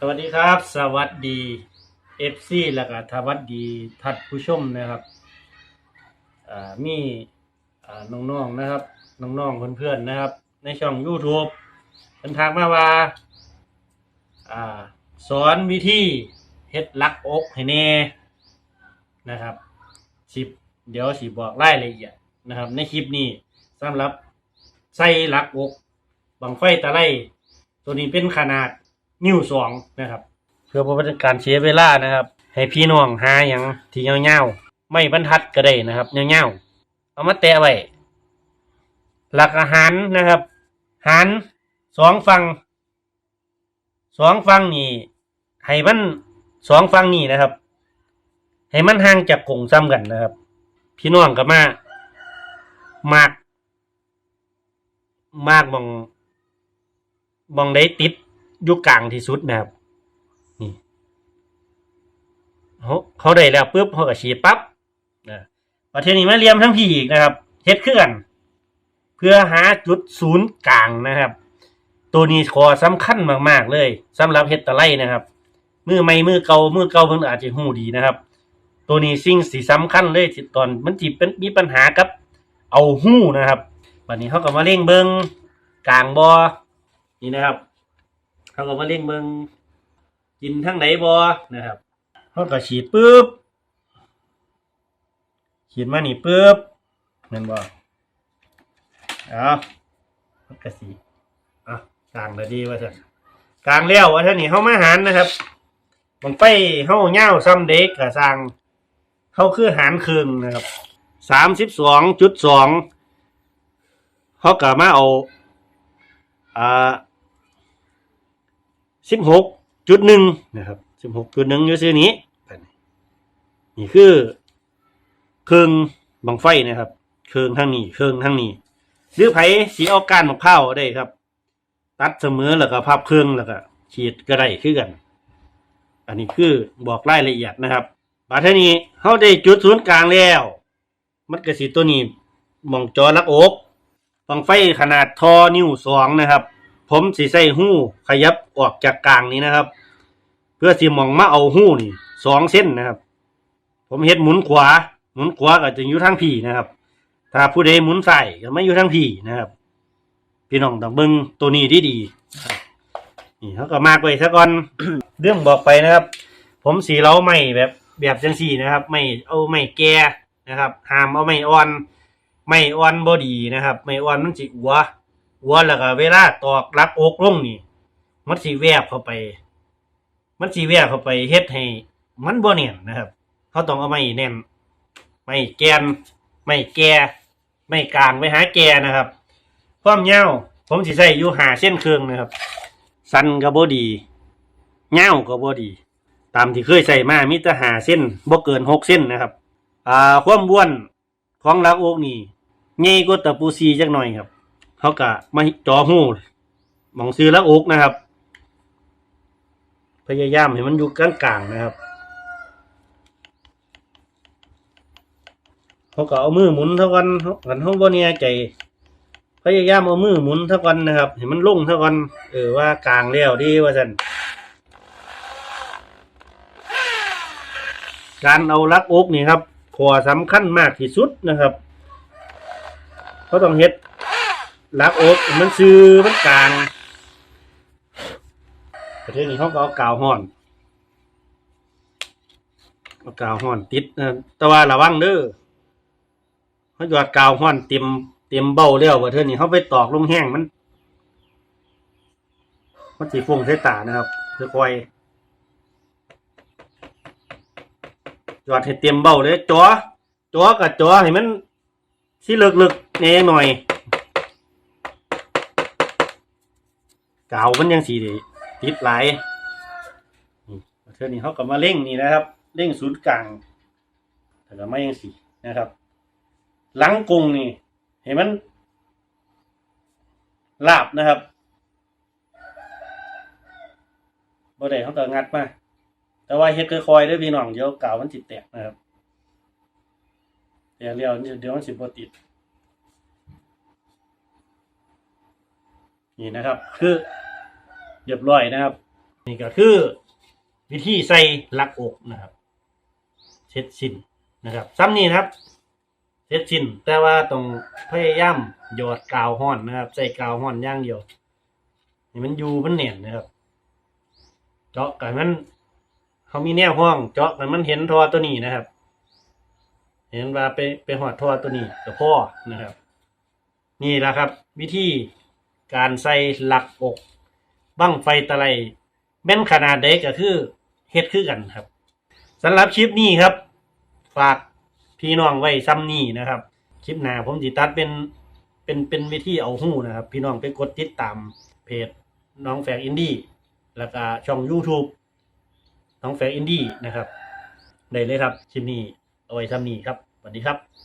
สวัสดีครับ สวัสดีเอฟซีแล้วก็ทวัสดีทัดผู้ชมนะครับอ่ามีอ่าน้องๆนะครับน้องๆเพื่อนๆนะครับ ในช่อง YouTube เป็นทางมาว่าอ่า สอนวิธีเฮ็ดลักอกให้แน่นะครับสิบเดี๋ยวสิบอกรายละเอียดนะครับ ในคลิปนี้สำหรับใส่ลักอกบังไฟตะไลตัวนี้เป็นขนาด นิ้วสองนะครับ เพื่อบ่เป็นการเสียเวลานะครับ ให้พี่น้องหาอย่างที่เงาวๆไม่บรรทัดก็ได้นะครับเงาวๆเอามาแตะไว้หลักอาหารนะครับหารสองฝั่งสองฝั่งนี่ให้มันสองฝั่งนี่นะครับ ให้มันห่างจากกงซ้ำกันนะครับ พี่น้องก็มามาก มากมองมองได้ติด อยู่กลางที่สุดนะครับนี่เขาเขาได้แล้วปุ๊บเขาก็ฉีดปั๊บนะประเทศนี้มาเรียมทั้งพี่อีกนะครับเฮ็ดเคลื่อน เพื่อหาจุดศูนย์กลางนะครับ ตัวนี้ขอสำคัญมาก ๆ เลยสำหรับเฮ็ดตะไลนะครับมือใหม่มือเก่ามือเก่าเพิ่นอาจจะหูดีนะครับ ตัวนี้สิ่งสีสำคัญเลยตอนมันจิเป็นมีปัญหากับ เอาหู้นะครับบัดนี้เขาก็มาเร่งเบิงกลางบอนี่นะครับ เขาก็มาเล่งเมืองกินทั้งไหนบอนะครับเขาก็ฉีดปุ๊บฉีดมานี่ปุ๊บเห็นบอเอามันก็สีอะกลางเลยดีว่าท่นกลางแล้วว่าท่านนี่เขามาหารนะครับ มันไปเขาเง่าซ้ำเด็กกับสร้างเขาคือหารครึ่งนะครับสามสิบสองจุดสองเขากะมาเอาอ่า สิบหกจุดหนึ่งนะครับสิบหกจุดหนึ่งอยู่ซื้อนี้ นี่คือเครื่องบังไฟนะครับเครื่องทั้งนี้เครื่องทั้งนี้หรือไผสีเอาก้านมะพร้าวได้ครับ ตัดเสมอแล้วก็พับเครื่องแล้วก็ฉีดก็ได้คือกัน อันนี้คือบอกรายละเอียดนะครับบาดเทานี้เขาได้จุดศูนย์กลางแล้ว มันกระสีตัวนี้มองจอลักอกบังไฟขนาดทอนิ้วสองนะครับ ผมสิใส่หู้ขยับออกจากกลางนี้นะครับ เพื่อสิมองมาเอาหู้นี่สองเส้นนะครับ ผมเฮ็ดหมุนขวา หมุนขวาก็จะอยู่ทางพี่นะครับ ถ้าผู้ใดหมุนซ้ายก็ไม่อยู่ทางพี่นะครับ พี่น้องต้องเบิ่งตัวนี้ดีดีนี่เขาก็มากไว้ซะก่อนเรื่องบอกไปนะครับ ผมสีเล้าไม่แบบแบบจังสี่นะครับ ไม่เอาไม่แก่นะครับห้ามเอาไม่อ่อน ไม่อ่อนบอดีนะครับ ไม่อ่อนมันจิอัว หัวแล้วก็เวลาตอกรับอกลงนี่มันสีแวบเข้าไป มันสีแวบเข้าไปเฮ็ดให้ มันบ่เนียนนะครับเขาต้องเอาไม้แน่นไม้แกนไม้แก่ไม้กลางไว้หาแก่นะครับความยาวผมสิใส่อยู่หาเส้นเครื่องนะครับ สั้นก็บ่ดียาวก็บ่ดี ตามที่เคยใส่มามีแต่หาเส้นบ่เกินหกเส้นนะครับ อ่าความบ้วนของลักอกนี่ใหญ่กว่าตะปูซีจักหน่อยครับ เขากะมาจอหูมองซื้อแล้วอกนะครับ พยายามให้มันอยู่กลางๆนะครับเขาก็เอามือหมุนเท่ากันกันเขาบ่เนี่ยใจพยายามเอามือหมุนเท่ากันนะครับให้มันลงเท่ากันเออว่ากลางแล้วดีว่าสันการเอาลักอกนี่ครับขอสำคัญมากที่สุดนะครับเขาต้องเฮ็ด ลักอกมันซื้อมันกลางประเทศนี้เขาก็เอากาวห่อนเอากาวห่อนติดนะแต่ว่าระวังเด้อเขาหยอดกาวห่อนเต็มเต็มเบ้าแล้วประเทศนี้เขาไปตอกลงแห้งมัน มันสีฟงใส่ตานะครับค่อยหยอดให้เต็มเบ้าเลยจ่อจ่อกับจ่อให้มันที่เลึกๆแน่หน่อย กาวมันยังสีดีติดไหลนี่เทือนี้เขาก็มาเร่งนี่นะครับ เร่งศูนย์กลางแต่ก็ไม่ยังสีนะครับ หลังกรงนี่เห็นมันลาบนะครับบ่ได้เขาก็งัดมา แต่ว่าเฮ็ดค่อยๆด้อพี่น้องเดี๋ยวกาวมันติดแตกนะครับเดี๋ยวเดี๋ยวเดี๋ยวมันสิบ่ติด นี่นะครับ คือเรียบร้อยนะครับ นี่ก็คือ วิธีใส่หลักอกนะครับเช็ดสินนะครับซ้ำนี่นะครับเช็ดสินแต่ว่าต้องพยายามหยอดกาวห้อนนะครับ ใส่กาวห้อนอย่างเดียวให้มันอยู่มันเนียนนะครับ เจาะกันมันเขามีแนวห้อง เจาะกันมันเห็นทอตัวนี้นะครับ เห็นว่าไปไปหอดทอตัวนี้กับพ่อนะครับ นี่แหละครับ วิธี การใส่หลักอกบั้งไฟตะไลแม่นขนาดใดก็คือเฮ็ดคือกันครับสำหรับคลิปนี้ครับ ฝากพี่น้องไว้ซ้ำนี้นะครับ คลิปหน้าผมจิตัดเป็นเป็นเป็นวิธีเอาหู้นะครับ พี่น้องไปกดติดตามเพจน้องแฝกอินดี้แล้วก็ช่อง YouTube น้องแฝกอินดี้นะครับ ได้เลยครับคลิปนี้เอาไว้ซ้ำนี้ครับสวัสดีครับ